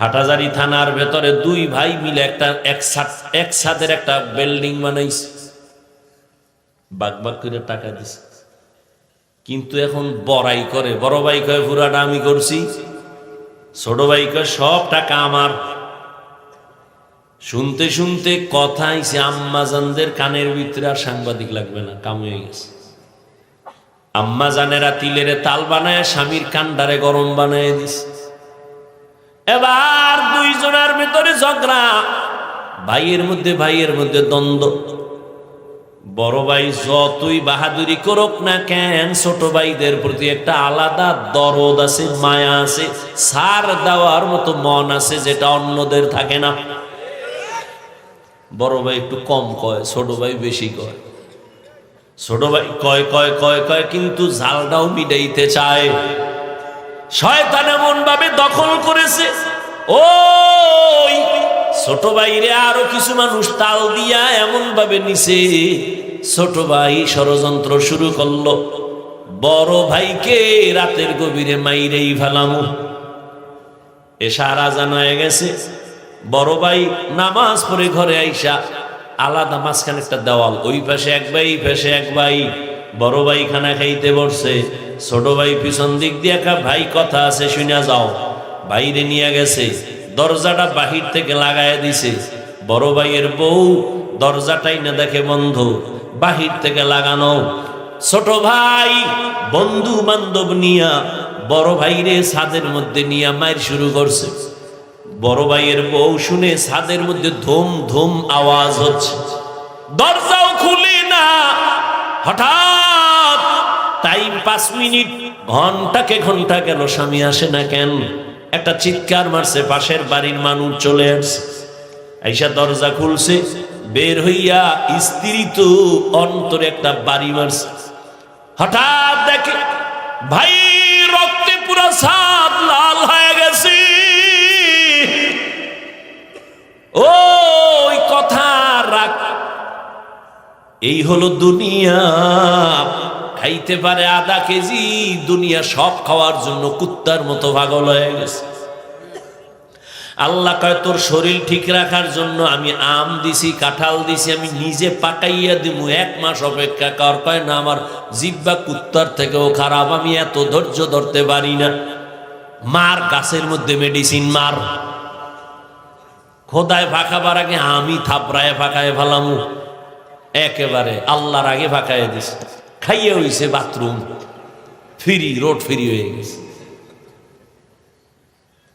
হাটাজারি থানার ভেতরে দুই ভাই মিলে একটা একসাথের একটা বিল্ডিং বানাইছে। বাগ করে টাকা দিছে। কিন্তু এখন বড়াই করে, বড় ভাই কয় পুরাটা আমি করছি। ছোট ভাই কয়, সব টাকা আমার। শুনতে শুনতে কথা আইছে আম্মাজানদের কানের ভিতরে আর সাংবাদিক লাগবে না, কাম হয়ে গেছে। আম্মা জানেরা তিলের তাল বানায়, স্বামীর কান্ডারে গরম বানায় দিছে। এবার দুইজনের ভিতরে ঝগড়া। ভাইয়ের মধ্যে ভাইয়ের মধ্যে দ্বন্দ্ব। বড় ভাই যতই বাহাদুরি করুক না কেন, ছোট ভাইদের প্রতি একটা আলাদা দরদ আছে, মায়া আছে, সার দেওয়ার মতো মন আছে যেটা অন্যদের থাকে না। বড় ভাই একটু কম কয়, ছোট ভাই বেশি কয়। ছোট ভাই কয় কয় কয় কয়, কিন্তু জালটাও মিটাইতে চায়। শয়তান এমন ভাবে দখল করেছে। ওই ছোট ভাইরে আরও কিছু মানুষ তাল দিয়া এমন ভাবে নিছে। ছোট ভাই ষড়যন্ত্র শুরু করল। বড় ভাইকে রাতের গভীরে মাইরেই ফেলামু। এশারা জানা গেছে। বড় ভাই নামাজ পড়ে ঘরে আইসা আলাদা মাঝখানে একটা দেওয়াল, ওই পাশে এক ভাই, এই পাশে এক ভাই। বড় ভাই খানা খাইতে বসছে। ছোট ভাই পিছন দিক দিয়ে একা ভাই কথা আছে শুনে যাও। বাইরে নিয়ে গেছে, দরজাটা বাহির থেকে লাগায় দিছে। বড় ভাইয়ের বউ দরজাটাই না দেখে বন্ধ, বাহির থেকে লাগানো। ছোট ভাই বন্ধু বান্ধব নিয়া, বড় ভাইরে ছাদের মধ্যে নিয়ে মায়ের শুরু করছে। বড় ভাইয়ের বউ শুনে ছাদের মধ্যে ধুম ধুম আওয়াজ হচ্ছে। দরজাও খুলে না। হঠাৎ টাইম পাঁচ মিনিট, ঘন্টাকে ঘণ্টা গেল স্বামী আসে না কেন? একটা চিৎকার মারছে, পাশের বাড়ির মানুষ চলে আসছে। আইসা দরজা খুলছে, বের হইয়া স্ত্রী তো অন্তরে একটা বাড়ি মারছে। হঠাৎ দেখে, ভাই, রক্তে পুরো সাত লাল হয়ে গেছে। ওই কথা রাখ এই হলো দুনিয়া। খাইতে পারে আধা কেজি, দুনিয়া সব খাওয়ার জন্য কুত্তার মতো পাগল হয়ে গেছে। আল্লাহ কয়, তোর শরীর ঠিক রাখার জন্য আমি আম দিছি, কাঁঠাল দিছি, আমি নিজে পাকাইয়া দিব এক মাস অপেক্ষা কর। কয়, না, আমার জিব্বা কুত্তার থেকেও খারাপ, আমি এত ধৈর্য ধরতে পারি না। মার গাছের মধ্যে মেডিসিন মার। খোদায় ফাঁকাবার আগে আমি থাপড়ায় ফাঁকায় ফেলামু। একেবারে আল্লাহর আগে ফাঁকায় দিস খাইয়ে হয়েছে বাথরুম। ফ্রি রোড ফ্রি হয়ে গেছে।